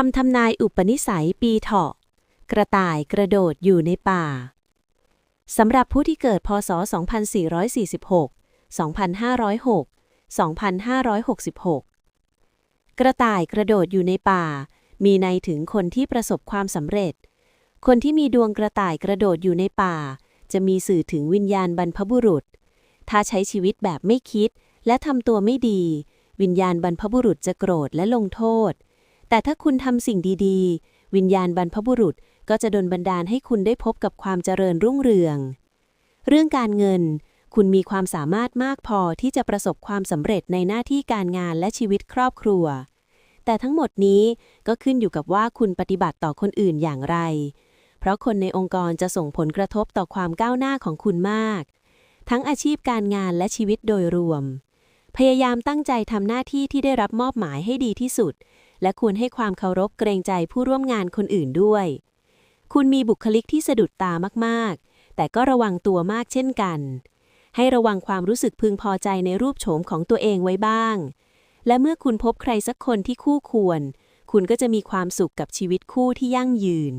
คำทำนายอุปนิสัยปีเถาะ กระต่ายกระโดดอยู่ในป่า สำหรับผู้ที่เกิดพศ 2446 2506 2566 กระต่ายกระโดดอยู่ในป่า มีในถึงคนที่ประสบความสำเร็จ คนที่มีดวงกระต่ายกระโดดอยู่ในป่า จะมีสื่อถึงวิญญาณบรรพบุรุษ ถ้าใช้ชีวิตแบบไม่คิดและทำตัวไม่ดี วิญญาณบรรพบุรุษจะโกรธและลงโทษ แต่ถ้าคุณทำสิ่งดีๆ วิญญาณบรรพบุรุษก็จะดลบันดาลให้คุณได้พบกับความเจริญรุ่งเรือง เรื่องการเงิน คุณมีความสามารถมากพอที่จะประสบความสำเร็จในหน้าที่การงานและชีวิตครอบครัว แต่ทั้งหมดนี้ก็ขึ้นอยู่กับว่าคุณปฏิบัติต่อคนอื่นอย่างไร เพราะคนในองค์กรจะส่งผลกระทบต่อความก้าวหน้าของคุณมาก ทั้งอาชีพการงานและชีวิตโดยรวม พยายามตั้งใจทำหน้าที่ที่ได้รับมอบหมายให้ดีที่สุด และควรให้ความเคารพเกรงใจผู้ร่วมงานคนอื่นด้วย คุณมีบุคลิกที่สะดุดตามากๆ แต่ก็ระวังตัวมากเช่นกัน ให้ระวังความรู้สึกพึงพอใจในรูปโฉมของตัวเองไว้บ้าง และเมื่อคุณพบใครสักคนที่คู่ควร คุณก็จะมีความสุขกับชีวิตคู่ที่ยั่งยืน